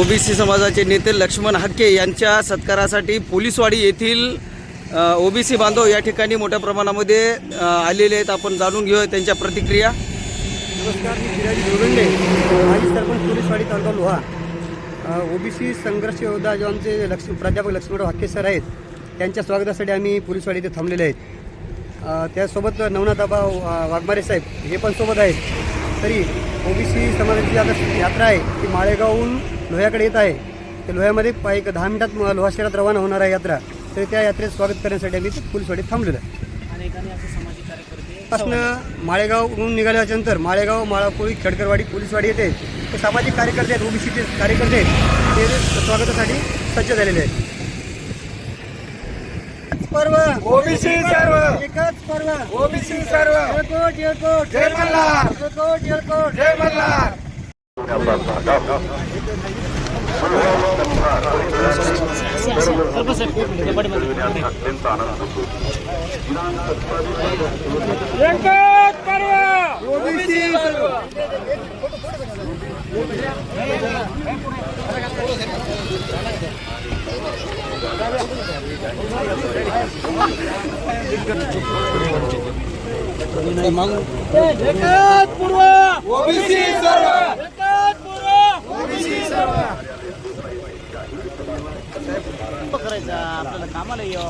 OBC समाजाचे नेते लक्ष्मण हक्के यांच्या सत्कारासाठी पोलीसवाडी येथील ओबीसी बांधव या ठिकाणी मोठ्या प्रमाणामध्ये आलेले आहेत. आपण जाणून घेऊया त्यांच्या प्रतिक्रिया. नमस्कार मी फिराजी जोगंडे माजी सरपंच पोलीसवाडी तालुका लोहा. ओबीसी संघर्ष योद्धा जे आमचे लक्ष प्राध्यापक लक्ष्मणराव हक्के सर आहेत त्यांच्या स्वागतासाठी आम्ही पोलीसवाडी इथे थांबलेले आहेत. त्यासोबत नवनाथाबा वाघमारे साहेब हे पण सोबत आहेत. तरी ओबीसी समाजाची आता यात्रा आहे ती माळेगावहून लोह्याकडे येत आहे. ते लोह्यामध्ये पा- एक दहा मिनिटात लोहा शहरात रवाना होणार आहे यात्रा. तर त्या यात्रेत स्वागत करण्यासाठी आम्ही इथे पोलीसवाडीत थांबलेलो आहे. पासनं माळेगावहून निघाल्याच्यानंतर माळेगाव माळापोळी खडकरवाडी पोलीसवाडी येते ते सामाजिक कार्यकर्ते आहेत ओबीसीचे कार्यकर्ते आहेत. ते स्वागतासाठी सज्ज झालेले आहेत. पर्व. ओबीसी सर्व. एकच पर्व. ओबीसी सर्व. जयकोट जयकोट. जय मल्हार. जयकोट जयकोट. जय मल्हार. ओबीसी सर्व ओबीसी सर्व करायचा आपल्याला कामाला येऊ.